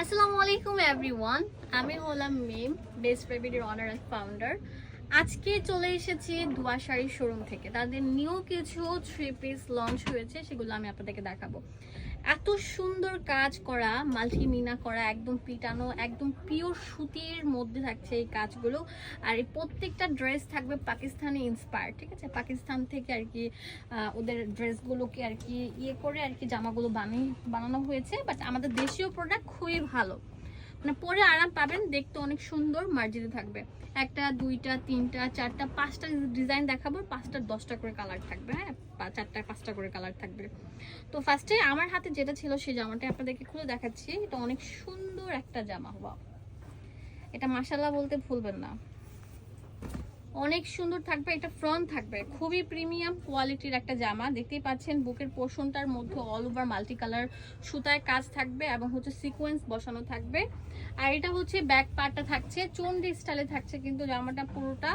আসসালামু আলাইকুম এভরিওয়ান আমি হলাম মিম বেস্ট বেবির অনার অ্যান্ড ফাউন্ডার আজকে চলে এসেছি ধোয়া শাড়ির শোরুম থেকে। তাদের নিউ কিছু থ্রি পিস লঞ্চ হয়েছে, সেগুলো আমি আপনাদেরকে দেখাবো। এত সুন্দর কাজ করা, মাল্টিমিনা করা, একদম পিটানো, একদম পিওর সুতির মধ্যে থাকছে এই কাজগুলো। আর এই প্রত্যেকটা ড্রেস থাকবে পাকিস্তানি ইন্সপায়ার ঠিক আছে? পাকিস্তান থেকে আর কি ওদের ড্রেসগুলোকে আর কি ইয়ে করে আর কি জামাগুলো বানিয়ে, বানানো হয়েছে। বাট আমাদের দেশীয় প্রোডাক্ট খুবই ভালো। মানে পরে আরাম পাবেন, দেখতে অনেক সুন্দর, মার্জিতে থাকবে। একটা, দুইটা, তিনটা, চারটা, পাঁচটা ডিজাইন দেখাবো, পাঁচটা, দশটা করে কালার থাকবে হ্যাঁ? চারটা, পাঁচটা করে কালার থাকবে। তো ফার্স্টে আমার হাতে যেটা ছিল সেই জামাটা আপনাদেরকে খুলে দেখাচ্ছি। এটা অনেক সুন্দর একটা জামা হওয়া এটা মাসাল্লাহ বলতে ভুলবেন না। অনেক সুন্দর থাকবে, এটা ফ্রন্ট থাকবে। খুবই প্রিমিয়াম কোয়ালিটির একটা জামা। দেখতেই পাচ্ছেন, বুকের পোর্শনটার মধ্যে অল ওভার মাল্টি কালার সুতায় কাজ থাকবে এবং হচ্ছে সিকোয়েন্স বসানো থাকবে। আর এটা হচ্ছে ব্যাক পার্টটা থাকছে চন্ডি স্টাইলে থাকছে কিন্তু জামাটা পুরোটা।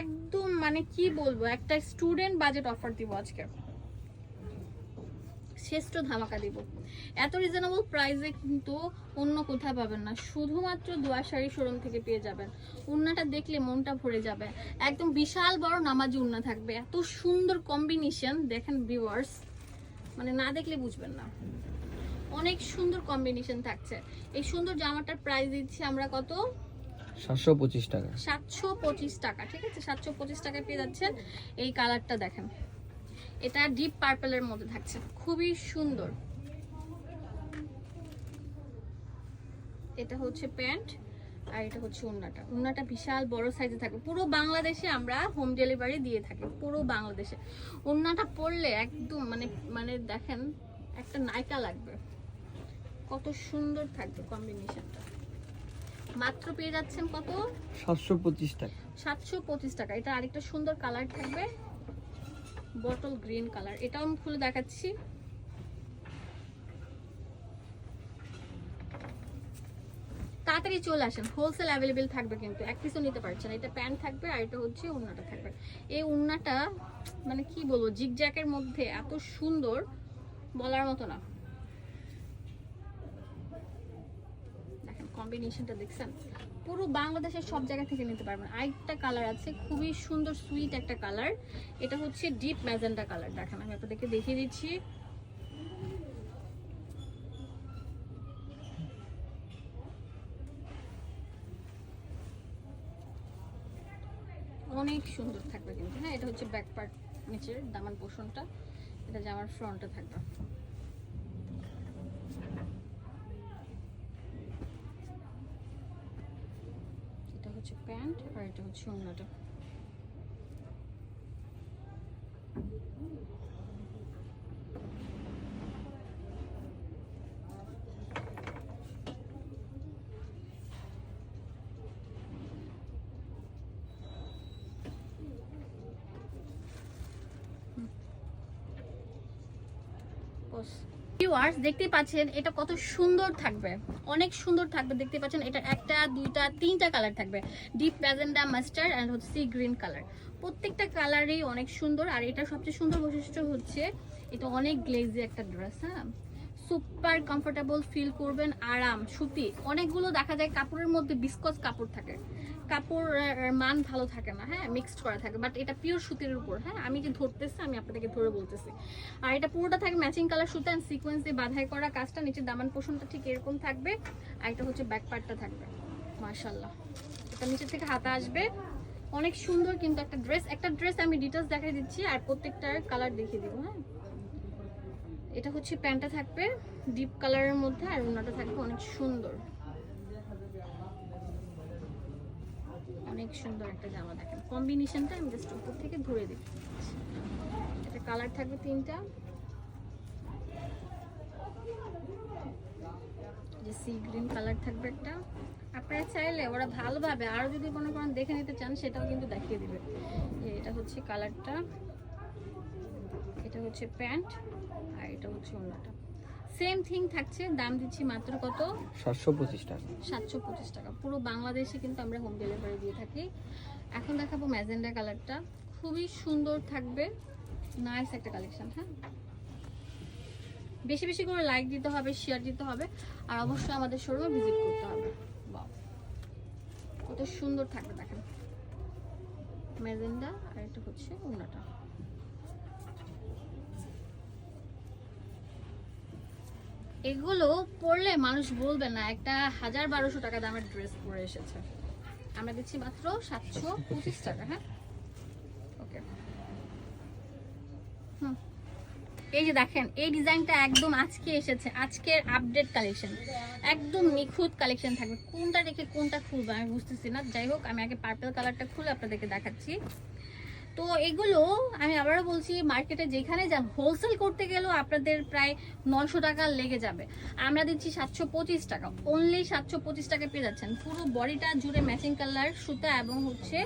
একদম মানে কি বলব, একটা স্টুডেন্ট বাজেট অফার দিব আজকে। শ্রেষ্ঠ ধামাকা দিব। এত রিজনেবল প্রাইসে কিন্তু অন্য কোথাও পাবেন না। শুধুমাত্র দোয়া শাড়ি শোরুম থেকে পেয়ে যাবেন। উন্নাটা দেখলে মনটা ভরে যাবে। একদম বিশাল বড় নামাজি উন্না থাকবে। এত সুন্দর কম্বিনেশন দেখেন ভিউয়ার্স মানে না দেখলে বুঝবেন না। অনেক সুন্দর কম্বিনেশন থাকছে। এই সুন্দর জামাটার প্রাইস দিচ্ছি আমরা কত? সাতশো পঁচিশ টাকা। সাতশো পঁচিশ টাকা ঠিক আছে? সাতশো পঁচিশ টাকায় পেয়ে যাচ্ছেন। এই কালারটা দেখেন। এটা ডিপ পার্পলের মধ্যে থাকছে। খুবই সুন্দর। এটা হচ্ছে প্যান্ট আর এটা হচ্ছে উন্নাটা। উন্নাটা বিশাল বড় সাইজে থাকে পুরো বাংলাদেশে আমরা হোম ডেলিভারি দিয়ে থাকি। পুরো বাংলাদেশে। উন্নাটা পরলে একদম মানে মানে দেখেন একটা নায়িকা লাগবে। কত সুন্দর থাকবে কম্বিনেশনটা মাত্র পেয়ে যাচ্ছেন কত? সাতশো পঁচিশ টাকা। সাতশো পঁচিশ টাকা। এটা আরেকটা সুন্দর কালার থাকবে। বটল গ্রিন কালার এটাও আমি খুলে দেখাচ্ছি। তাড়াতাড়ি চলে আসেন। হোলসেল অ্যাভেলেবেল থাকবে কিন্তু। এক পিসও নিতে পারছেন এটা প্যান্ট থাকবে আর এটা হচ্ছে উন্নাটা থাকবে। এই উন্নাটা মানে কি বলব জিগজ্যাকের মধ্যে এত সুন্দর বলার মতো না। দেখেন কম্বিনেশনটা দেখছেন? পুরো বাংলাদেশের সব জায়গা থেকে নিতে পারবেন। আরেকটা কালার আছে, খুবই সুন্দর সুইট একটা কালার এটা হচ্ছে ডিপ ম্যাজেন্টা কালার দেখেন, আমি আপনাদেরকে দেখিয়ে দিচ্ছি। অনেক সুন্দর থাকবে কিন্তু হ্যাঁ? এটা হচ্ছে ব্যাক পার্ট নিচের দামান পোষণটা এটা জামার ফ্রন্টে থাকবে এটা হচ্ছে প্যান্ট আর এটা হচ্ছে অন্যটা ভিউয়ার্স দেখতে পাচ্ছেন এটা কত সুন্দর থাকবে। অনেক সুন্দর থাকবে দেখতে পাচ্ছেন এটা একটা, দুইটা, তিনটা কালার থাকবে। ডিপ প্যাজেন্ডা মাস্টার অ্যান্ড হচ্ছে সি গ্রিন কালার প্রত্যেকটা কালারই অনেক সুন্দর, আর এটা সবচেয়ে সুন্দর বৈশিষ্ট্য হচ্ছে এটা অনেক গ্লেজি একটা ড্রেস হ্যাঁ? সুপার কমফোর্টেবল ফিল করবেন আরাম, সুতি। অনেকগুলো দেখা যায় কাপড়ের মধ্যে বিস্কস কাপড় থাকে। কাপড়ের মান ভালো থাকে না হ্যাঁ মিক্সড করা থাকে। বাট এটা পিওর সুতির উপর হ্যাঁ আমি যে ধরতেছি, আমি আপনাদেরকে ধরে বলতেছি। আর এটা পুরোটা থাকে ম্যাচিং কালার সুতা অ্যান্ড সিকোয়েন্স দিয়ে বাধাই করা কাজটা। নিচে দামান পোষণটা ঠিক এরকম থাকবে। আর এটা হচ্ছে ব্যাক পার্টটা থাকবে। মার্শাল্লাহ এটা নিচের থেকে হাতা আসবে। অনেক সুন্দর কিন্তু একটা ড্রেস একটা ড্রেস আমি ডিটেলস দেখাই দিচ্ছি আর প্রত্যেকটার কালার দেখিয়ে দিব হ্যাঁ। এটা হচ্ছে প্যান্টটা থাকবে ডিপ কালারের মধ্যে আর ওনাটা থাকবে অনেক সুন্দর। অনেক সুন্দর একটা জামা দেখেন। কম্বিনেশনটা আমি জাস্ট উপর থেকে ধরে দিই এটা কালার থাকবে তিনটা। যে সি গ্রিন কালার থাকবে একটা। আপনারা চাইলে ওরা ভালোভাবে আরও যদি মনে করেন দেখে নিতে চান, সেটাও কিন্তু দেখিয়ে দিবে। এটা হচ্ছে কালারটা। এটা হচ্ছে প্যান্ট। আর এটা হচ্ছে ওনাটা সেম থিং থাকছে দাম দিচ্ছি মাত্র কত? সাতশো পঁচিশ টাকা। সাতশো পঁচিশ টাকা। পুরো বাংলাদেশে কিন্তু আমরা হোম ডেলিভারি দিয়ে থাকি। এখন দেখাবো ম্যাজেন্ডা কালারটা। খুবই সুন্দর থাকবে। নাইস একটা কালেকশন হ্যাঁ? বেশি বেশি করে লাইক দিতে হবে শেয়ার দিতে হবে। আর অবশ্যই আমাদের শোরুমে ভিজিট করতে হবে। Wow! কত সুন্দর থাকবে দেখেন। মেজেন্ডা আর এটা হচ্ছে অন্যটা। এগুলো পরলে মানুষ বলবে না, একটা হাজার বারোশো টাকা দামের ড্রেস পরে এসেছে। আমরা দিচ্ছি মাত্র সাতশো পঁচিশ টাকা হ্যাঁ? ওকে হুম। এই যে দেখেন, এই ডিজাইনটা একদম আজকে এসেছে, আজকের আপডেট কালেকশন একদম নিখুঁত কালেকশন থাকবে। কোনটা রেখে কোনটা খুলবে আমি বুঝতেছি না। যাই হোক, আমি আগে পার্পেল কালারটা খুলে আপনাদেরকে দেখাচ্ছি। তো এগুলো আমি আবারও বলছি, মার্কেটে যেখানে যান হোলসেল করতে গেলেও আপনাদের প্রায় নশো টাকা লেগে যাবে। আমরা দিচ্ছি সাতশো পঁচিশ টাকা। অনলি সাতশো পঁচিশ টাকা পেয়ে যাচ্ছেন। পুরো বডিটা জুড়ে ম্যাচিং কালার সুতা এবং হচ্ছে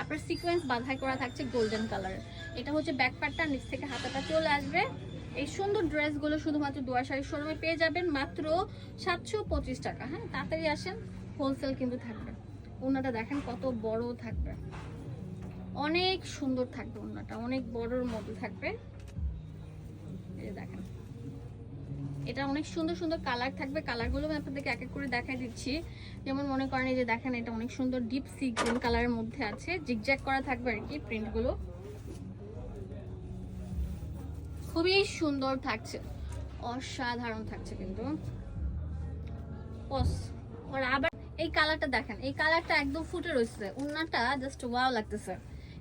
আপনার সিকোয়েন্স বাধাই করা থাকছে গোল্ডেন কালার এটা হচ্ছে ব্যাক নিচ থেকে হাতাটা চলে আসবে। এই সুন্দর ড্রেসগুলো শুধুমাত্র দুয়া শাড়ির শোরুমে পেয়ে যাবেন মাত্র সাতশো পঁচিশ টাকা। হ্যাঁ তাড়াতাড়ি আসেন। হোলসেল কিন্তু থাকবে। ওনাটা দেখেন কত বড় থাকবে। অনেক সুন্দর থাকবে ওনাটা অনেক বড়র মতো থাকবে। এই দেখেন। এটা অনেক সুন্দর সুন্দর কালার থাকবে। কালারগুলো আমি আপনাদেরকে এক এক করে দেখাই দিচ্ছি। যেমন মনে করেন এই যে দেখেন, এটা অনেক সুন্দর ডিপ সি গ্রিন কালারের মধ্যে আছে। জিগজ্যাগ করা থাকবে আর কি প্রিন্টগুলো খুবই সুন্দর থাকছে। অসাধারণ থাকছে কিন্তু। আবার এই কালারটা দেখেন। এই কালারটা একদম ফুটে রয়েছে। উন্নাটা জাস্ট ওয়াও লাগতেছে।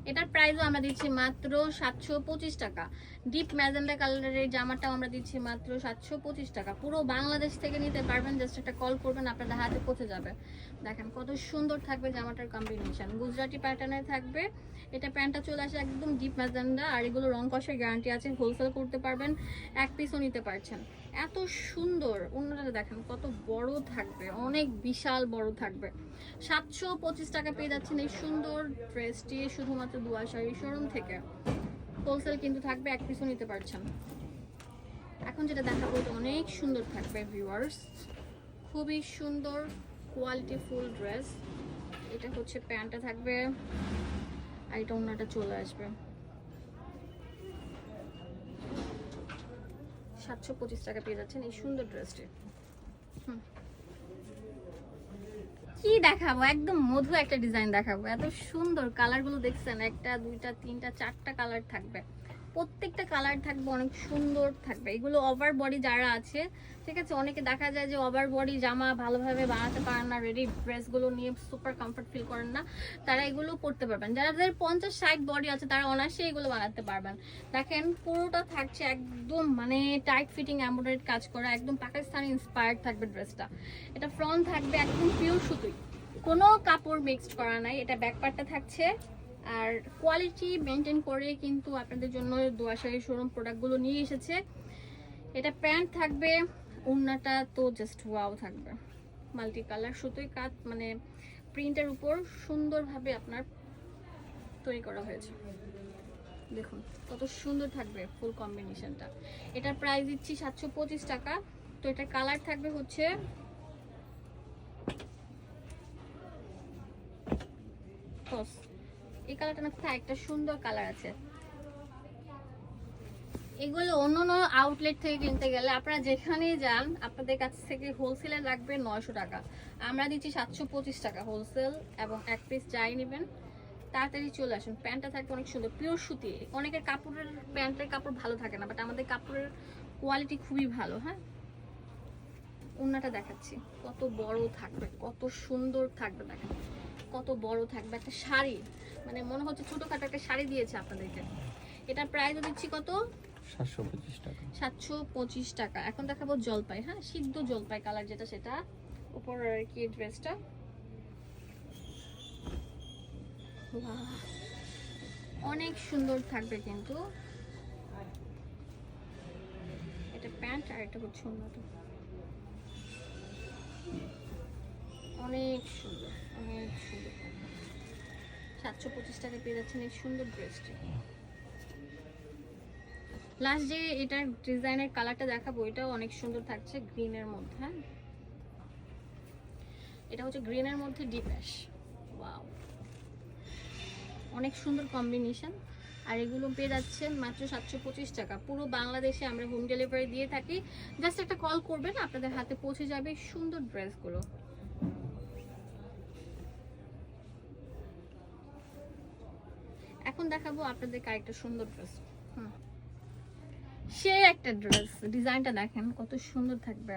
এটার প্রাইসও আমরা দিচ্ছি মাত্র সাতশো পঁচিশ টাকা। ডিপ ম্যাজেন্ডা কালারের জামাটাও আমরা দিচ্ছি মাত্র সাতশো পঁচিশ টাকা। পুরো বাংলাদেশ থেকে নিতে পারবেন জাস্ট একটা কল করবেন, আপনাদের হাতে পৌঁছে যাবে। দেখেন কত সুন্দর থাকবে জামাটার কম্বিনেশন গুজরাটি প্যাটার্নে থাকবে। এটা প্যান্টটা চলে আসে একদম ডিপ ম্যাজেন্ডা আর এগুলো রং কষের গ্যারান্টি আছে হোলসেল করতে পারবেন, এক পিসও নিতে পারছেন। এত সুন্দর। অন্যটা দেখেন কত বড় থাকবে, অনেক বিশাল বড় থাকবে। সাতশো পঁচিশ টাকা পেয়ে যাচ্ছেন এই সুন্দর ড্রেসটি, শুধুমাত্র দুয়া শাড়ি শোরুম থেকে। হোলসেল কিন্তু থাকবে, এক পিসও নিতে পারছেন। এখন যেটা দেখাবো, এটা অনেক সুন্দর থাকবে ভিউয়ার্স খুবই সুন্দর কোয়ালিটি ফুল ড্রেস এটা হচ্ছে প্যান্টটা থাকবে, আর এটা অন্যটা চলে আসবে। সাতশো পঁচিশ টাকা পেয়ে যাচ্ছেন এই সুন্দর ড্রেসটি। কি দেখাবো? একদম মধু একটা ডিজাইন দেখাবো। এত সুন্দর কালারগুলো দেখছেন, একটা, দুইটা, তিনটা, চারটা কালার থাকবে। প্রত্যেকটা কালার থাকবে, অনেক সুন্দর থাকবে। এগুলো ওভার বডি যারা আছে, ঠিক আছে? অনেকে দেখা যায় যে ওভার বডি জামা ভালোভাবে বানাতে পারেন না রেডি ড্রেসগুলো নিয়ে সুপার কমফর্ট ফিল করেন না। তারা এগুলো পরতে পারবেন। যারা যাদের পঞ্চাশ ষাট বডি আছে, তারা অনায়াসে এগুলো বানাতে পারবেন। দেখেন, পুরোটা থাকছে একদম মানে টাইট ফিটিং এমব্রয়ডারি কাজ করা, একদম পাকিস্তানি ইন্সপায়ার্ড থাকবে ড্রেসটা এটা ফ্রন্ট থাকবে একদম পিওর সুতুই কোনো কাপড় মিক্সড করা নাই, এটা ব্যাক পার্টটা থাকছে আর কোয়ালিটি মেনটেন করে কিন্তু আপনাদের জন্য দোয়াশাড়ি শোরুম প্রোডাক্টগুলো নিয়ে এসেছে। এটা প্যান্ট থাকবে, ওড়নাটা তো জাস্ট ওয়াও থাকবে। মাল্টি কালার সুতোই কাট মানে প্রিন্টের উপর সুন্দরভাবে আপনার তৈরি করা হয়েছে। দেখুন, কত সুন্দর থাকবে ফুল কম্বিনেশনটা এটার প্রাইস দিচ্ছি সাতশো পঁচিশ টাকা। তো এটার কালার থাকবে হচ্ছে টস এই কালারটা না একটা সুন্দর কালার আছে। এগুলো অন্য অন্য আউটলেট থেকে কিনতে গেলে আপনারা যেখানেই যান, আপনাদের কাছ থেকে হোলসেলে লাগবে নয়শো টাকা। আমরা দিচ্ছি সাতশো পঁচিশ টাকা হোলসেল এবং এক পিস যাই নেবেন, তাড়াতাড়ি চলে আসুন। প্যান্টটা থাকবে অনেক সুন্দর পিওর সুতি। অনেকের কাপড়ের, প্যান্টের কাপড় ভালো থাকে না বাট আমাদের কাপড়ের কোয়ালিটি খুবই ভালো হ্যাঁ? ওনাটা দেখাচ্ছি। কত বড় থাকবে, কত সুন্দর থাকবে, দেখেন। কত বড় থাকবে একটা শাড়ি। মানে মনে হচ্ছে ছোটখাটো একটা শাড়ি দিয়েছে আপনাদেরকে। এটা প্রাইস দিচ্ছি কত? সাতশো পঁচিশ টাকা। সাতশো পঁচিশ টাকা। এখন দেখাবো জলপাই হ্যাঁ? সিদ্ধ জলপাই কালার যেটা সেটা। উপর আর কি ড্রেসটা অনেক সুন্দর থাকবে কিন্তু। এটা প্যান্ট আর এটা হচ্ছে উন্নত অনেক সুন্দর অনেক সুন্দর সাতশো পঁচিশ টাকা পেয়ে যাচ্ছেন এই সুন্দর ড্রেসটি লাস্ট যে এটার ডিজাইনের কালারটা দেখাবো, এটাও অনেক সুন্দর থাকছে গ্রিনের মধ্যে হ্যাঁ? এটা হচ্ছে গ্রিনের মধ্যে ডিপ অ্যাশ ওয়াও অনেক সুন্দর কম্বিনেশন আর এগুলো পেয়ে যাচ্ছেন মাত্র সাতশো পঁচিশ টাকা। পুরো বাংলাদেশে আমরা হোম ডেলিভারি দিয়ে থাকি। জাস্ট একটা কল করবেন, আপনাদের হাতে পৌঁছে যাবে সুন্দর ড্রেসগুলো এখন দেখাবো আপনাদেরকে আরেকটা সুন্দর ড্রেস সে একটা ড্রেস ডিজাইনটা দেখেন কত সুন্দর থাকবে।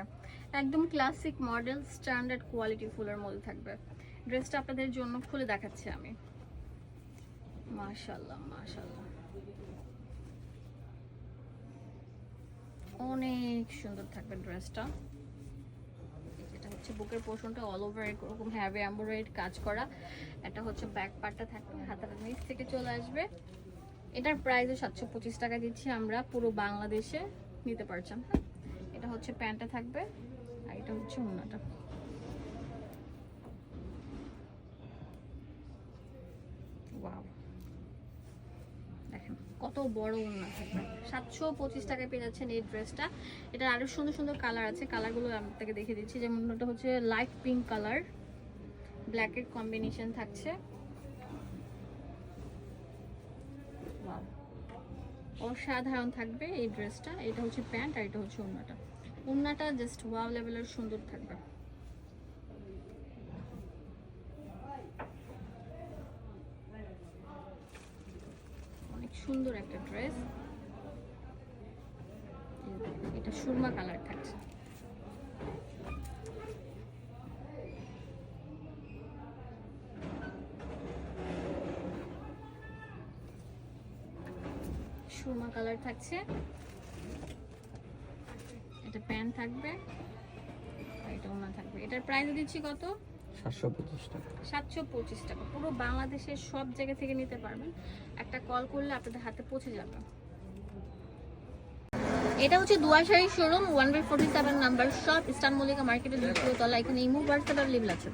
একদম ক্লাসিক মডেল স্ট্যান্ডার্ড কোয়ালিটি ফুলের মধ্যে থাকবে। ড্রেসটা আপনাদের জন্য খুলে দেখাচ্ছি আমি। মাশাল্লাহ মাশাল্লাহ অনেক সুন্দর থাকবে ড্রেসটা হচ্ছে বুকের পোর্শনটা অল ওভার এরকম হ্যাভি এমব্রয়েড কাজ করা। এটা হচ্ছে ব্যাক পার্টটা থাকবে, হাতার নিচ থেকে চলে আসবে। এটার প্রাইসও সাতশো পঁচিশ টাকা দিচ্ছি আমরা, পুরো বাংলাদেশে নিতে পারছেন হ্যাঁ? এটা হচ্ছে প্যান্টটা থাকবে, আর এটা হচ্ছে ওনাটা ওয়াও দেখেন কত বড় ওড়না থাকবে। সাতশো পঁচিশ টাকায় পেয়ে যাচ্ছেন এই ড্রেসটা। এটা আরও সুন্দর সুন্দর কালার আছে। কালারগুলো আপনাকে দেখে দিচ্ছি। যেমন ওটা হচ্ছে লাইট পিঙ্ক কালার। ব্ল্যাকের কম্বিনেশন থাকছে. অসাধারণ থাকবে এই ড্রেসটা। এটা হচ্ছে প্যান্ট আর এটা হচ্ছে ওড়নাটা। ওড়নাটা জাস্ট ওয়াও লেভেলের সুন্দর থাকবে অনেক সুন্দর একটা ড্রেস। এটা সুরমা কালার থাকছে। সুরমা কালার থাকছে। এটা প্যান্ট থাকবে। এটা ওনা থাকবে। এটার প্রাইস দিচ্ছি কত? সাতশো পঁচিশ টাকা। সাতশো পঁচিশ টাকা। পুরো বাংলাদেশের সব জায়গা থেকে নিতে পারবেন। একটা কল করলে আপনাদের হাতে পৌঁছে যাবে। এটা হচ্ছে দুয়াশাড়ি showroom one by forty seven number shop eastern Mallika মার্কেটের দ্বিতীয় তলা। এখানে ইমো হোয়াটসঅ্যাপ লিভ আছে।